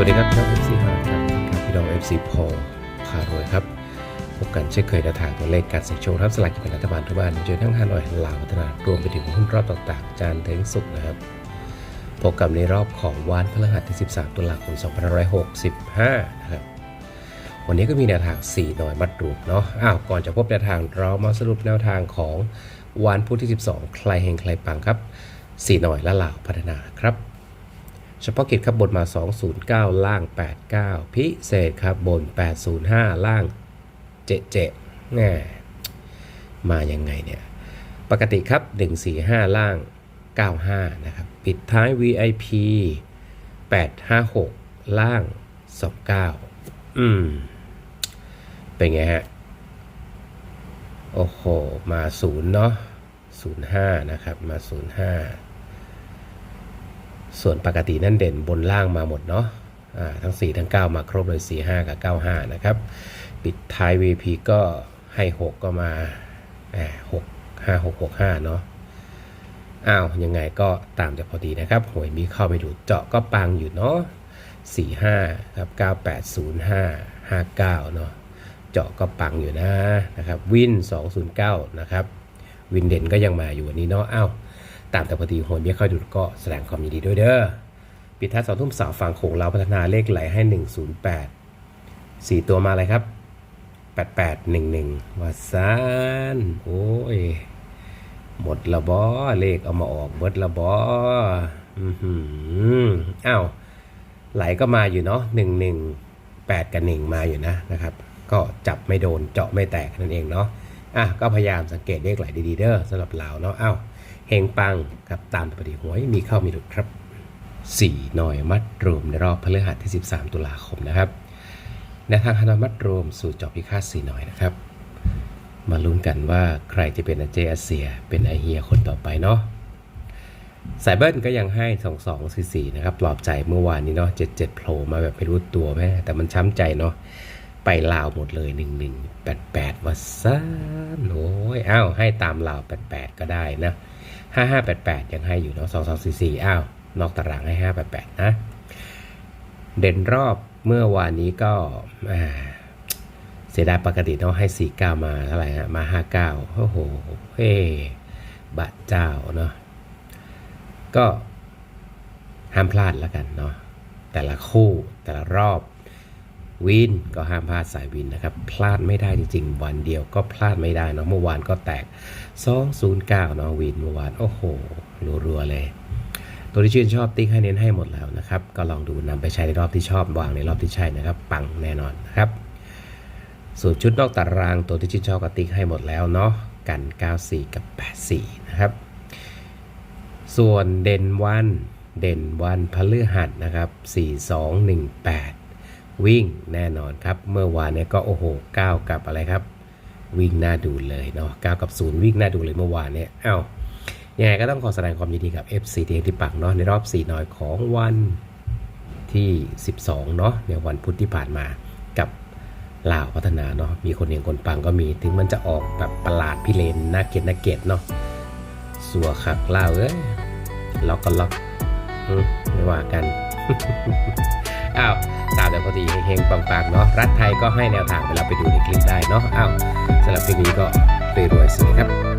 วัสดีครับช่อง FC ฮาครับครับพี่น้อง FC พอพารวยครับ พบกันเช่นเคยในทางตัวเลขการเสี่ยงโชคครับสลากกินแบ่งรัฐบาลทุกบ้านเจอทั้งฮานอยลาวพัฒนารวมไปถึงหุ้นรอบต่างๆ จานถึงสุกนะครับพบกับในรอบของวันพฤหัสที่ 13 ตุลาคม 2565 นะครับ วันนี้ก็มีแนวทาง 4 หน่อยมัดรูปเนาะอ้าวก่อนจะพบแนวทางเรามาสรุปแนวทางของวันพุธที่ 12 ใครเฮงใครปังครับ 4 หน่อยและลาวพัฒนาครับ เฉพาะกิจครับบนมา 209 ล่าง 89 พิเศษครับบน 805 ล่างเจเจแน่มายังไงเนี่ย ปกติครับ 145 ล่าง 95 นะครับ ปิดท้าย VIP 856 ล่าง 29 อืม เป็นไงฮะ โอ้โห มาศูนย์เนาะ05 นะครับ มา 05 ส่วนปกตินั่นเด่นบนล่างมาหมดเนาะทั้ง 4 ทั้ง 9 มาครบเลย 4 5 กับ 95 นะครับ ปิดท้าย VP ก็ให้ 6 ก็มาหกห้าหกหกห้าเนาะอ้าว ยังไงก็ตามจะพอดีนะครับ หวยมีเข้าไปดูเจาะก็ปังอยู่เนาะ45 ครับ 9805 59 เนาะเจาะก็ปังอยู่นะนะครับ วิน 209 นะครับ วินเด่นก็ยังมาอยู่วันนี้เนาะอ้าว ตามแต่พอดีหวยมีเข้าดูก็แสดงความยินดีด้วยเด้อปิดท้ายสองทุ่มสาวฝั่งโขงเราพัฒนาเลขไหลให้ 108 4 ตัวมาอะไรครับ 8811วาซานโอ้ย หมดละบอเลขเอามาออกเบิดละบออือหืออ้าวไหลก็มาอยู่เนาะหนึ่งหนึ่งแปดกับหนึ่งมาอยู่นะนะครับ ก็จับไม่โดนเจาะไม่แตกนั่นเองเนาะ อะก็พยายามสังเกตเลขไหลดีๆเด้อสำหรับเราเนาะอ้าวเฮงปังกับตามปฏิหวยมีเข้ามีหลุดครับสี่หน่อยมัดรวมในรอบพฤหัสที่ 13 ตุลาคมนะครับในทางฮานอยมัดรวมสู่จอบพิฆาตสี่หน่อยนะครับ มาลุ้นกันว่าใครจะเป็นอาเจอาเซีย เป็นไอเฮียคนต่อไปเนาะสายเบิ้ลก็ยังให้ 2 2 4 4 นะครับ ปลอบใจเมื่อวานนี้เนาะ7 7โผล่มาแบบไม่รู้ตัวแม่แต่มันช้ำใจเนาะ ไปลาวหมดเลย 1 1 8 8วัซานโอ้ยอ้าวให้ตามลาว 88 ก็ได้นะ 5 5 8 8 ยังให้อยู่เนาะ2 2 4 4อ้าวนอกตารางให้ 5 8 8 นะ เด่นรอบเมื่อวานนี้ก็เสียดายปกติต้องให้ 49 มาเท่าไหร่ฮะมา 59 โอ้โหเฮ้บะเจ้าเนาะก็ห้ามพลาดแล้วกันเนาะแต่ละคู่แต่ละรอบ วินก็ห้ามพลาดสายวินนะครับ พลาดไม่ได้จริงๆ วันเดียวก็พลาดไม่ได้เนาะเมื่อวานก็แตก 209เนาะวินเมื่อวานโอ้โหรัวๆเลย ตัวที่ชื่นชอบติ๊กให้เน้นให้หมดแล้วนะครับ ก็ลองดูนำไปใช้ในรอบที่ชอบวางในรอบที่ใช่นะครับ ปังแน่นอนนะครับส่วนชุดนอกตารางตัวที่ชื่นชอบกติ๊กให้หมดแล้วเนาะกัน 94 กับ 84 นะครับ ส่วนเด่นวันเด่นวันพฤหัสนะครับ 4218 วิ่งแน่นอนครับ เมื่อวานเนี่ยก็โอ้โห9กับอะไรครับ วิ่งหน้าดูเลยเนาะ9กับ0วิ่งหน้าดูเลยเมื่อวานเนี่ยเอ้ายังไงก็ต้องขอแสดงความยินดีกับ FC เทียงที่ปักเนาะในรอบ4หน่อยของวันที่ 12 เนาะในวันพุธที่ผ่านมากับลาวพัฒนาเนาะมีคนเห็นคนปังก็มีถึงมันจะออกแบบประหลาดพิเรนน่าเกลียดน่าเกลียดเนาะสัวขักลาวเอ้ยล็อกก็ล็อกไม่ว่ากัน อ้าวตามแต่พอดีเฮงๆปังๆเนาะรัฐไทยก็ให้แนวทางไปแล้วไปดูในคลิปได้เนาะอ้าวสำหรับคลิปนี้ก็รวยๆสวยครับ